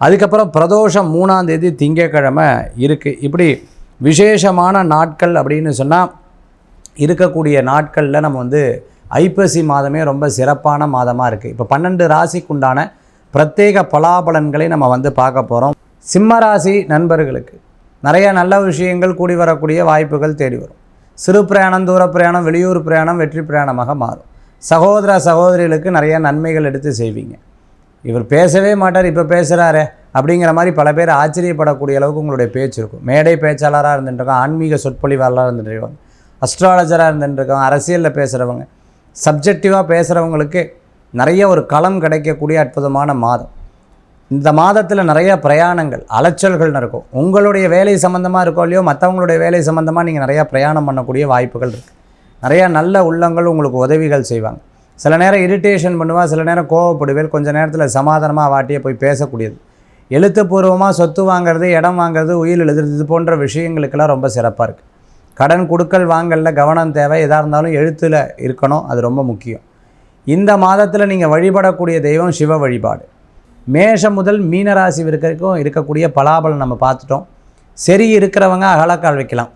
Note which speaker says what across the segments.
Speaker 1: அதுக்கப்புறம் பிரதோஷம் மூணாம் தேதி திங்கக்கிழமை இருக்குது இப்படி விசேஷமான நாட்கள் அப்படின்னு சொன்னால் இருக்கக்கூடிய நாட்களில் நம்ம வந்து ஐப்பசி மாதமே ரொம்ப சிறப்பான மாதமாக இருக்குது இப்போ பன்னெண்டு ராசிக்குண்டான பிரத்யேக பலாபலன்களை நம்ம வந்து பார்க்க போகிறோம் சிம்ம ராசி நண்பர்களுக்கு நிறைய நல்ல விஷயங்கள் கூடி வரக்கூடிய வாய்ப்புகள் தேடி வரும். சிறு பிரயாணம் தூர பிரயாணம் வெளியூர் பிரயாணம் வெற்றி பிரயாணமாக மாறும். சகோதர சகோதரிகளுக்கு நிறைய நன்மைகள் எடுத்து செய்வீங்க. இவர் பேசவே மாட்டார் இப்போ பேசுகிறாரே அப்படிங்கிற மாதிரி பல பேர் ஆச்சரியப்படக்கூடிய அளவுக்கு உங்களுடைய பேச்சு இருக்கும். மேடை பேச்சாளராக இருந்துட்டுருக்கோம் ஆன்மீக சொற்பொழிவாளராக இருந்துட்டுருக்கோம் அஸ்ட்ராலஜராக இருந்துட்டுருக்கோம் அரசியலில் பேசுகிறவங்க சப்ஜெக்டிவாக பேசுகிறவங்களுக்கு நிறைய ஒரு களம் கிடைக்கக்கூடிய அற்புதமான மாதம். இந்த மாதத்தில் நிறைய பிரயாணங்கள் அலைச்சல்கள் நடக்கும் உங்களுடைய வேலை சம்மந்தமாக இருக்கோ இல்லையோ மற்றவங்களுடைய வேலை சம்மந்தமாக நீங்கள் நிறையா பிரயாணம் பண்ணக்கூடிய வாய்ப்புகள் இருக்குது நிறையா நல்ல உள்ளங்கள் உங்களுக்கு உதவிகள் செய்வாங்க. சில நேரம் இரிட்டேஷன் பண்ணுவாள் சில நேரம் கோவப்படுவேன் கொஞ்சம் நேரத்தில் சமாதானமாக வாட்டியே போய் பேசக்கூடியது. எழுத்துப்பூர்வமாக சொத்து வாங்குறது இடம் வாங்குறது உயிர் எழுதுறது இது போன்ற விஷயங்களுக்கெல்லாம் ரொம்ப சிறப்பாக இருக்குது கடன் கொடுக்கல் வாங்கலில் கவனம் தேவை. எதாக இருந்தாலும் எழுத்தில் இருக்கணும். அது ரொம்ப முக்கியம். இந்த மாதத்தில் நீங்கள் வழிபடக்கூடிய தெய்வம் சிவ வழிபாடு. மேஷம் முதல் மீனராசி வரைக்கும் இருக்கக்கூடிய பலாபலம் நம்ம பார்த்துட்டோம். சரி இருக்கிறவங்க அகலக்கால் வைக்கலாம்.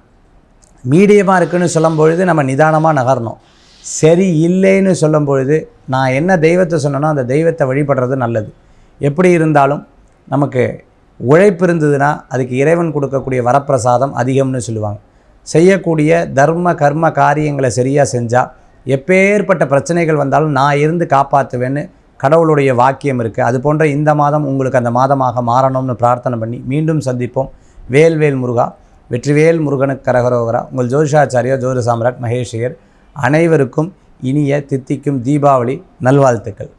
Speaker 1: மீடியமாக இருக்குன்னு சொல்லும் பொழுது நம்ம நிதானமாக நகரணும். சரி இல்லைன்னு சொல்லும் பொழுது நான் என்ன தெய்வத்தை சொன்னனோ அந்த தெய்வத்தை வழிபடுறது நல்லது. எப்படி இருந்தாலும் நமக்கு உழைப்பு இருந்ததுன்னா அதுக்கு இறைவன் கொடுக்கக்கூடிய வரப்பிரசாதம் அதிகம்னு சொல்லுவாங்க. செய்யக்கூடிய தர்ம கர்ம காரியங்களை சரியாக செஞ்சால் எப்பேற்பட்ட பிரச்சனைகள் வந்தாலும் நான் இருந்து காப்பாற்றுவேன்னு கடவுளுடைய வாக்கியம் இருக்குது அது போன்ற இந்த மாதம் உங்களுக்கு அந்த மாதமாக மாறணும்னு பிரார்த்தனை பண்ணி மீண்டும் சந்திப்போம். வேல்வேல் முருகா வெற்றிவேல் முருகனுக்கு கரகரோகரா. உங்கள் ஜோதிஷாச்சாரியா ஜோதி சாம்ராட் மகேஷியர் அனைவருக்கும் இனிய தித்திக்கும் தீபாவளி நல்வாழ்த்துக்கள்.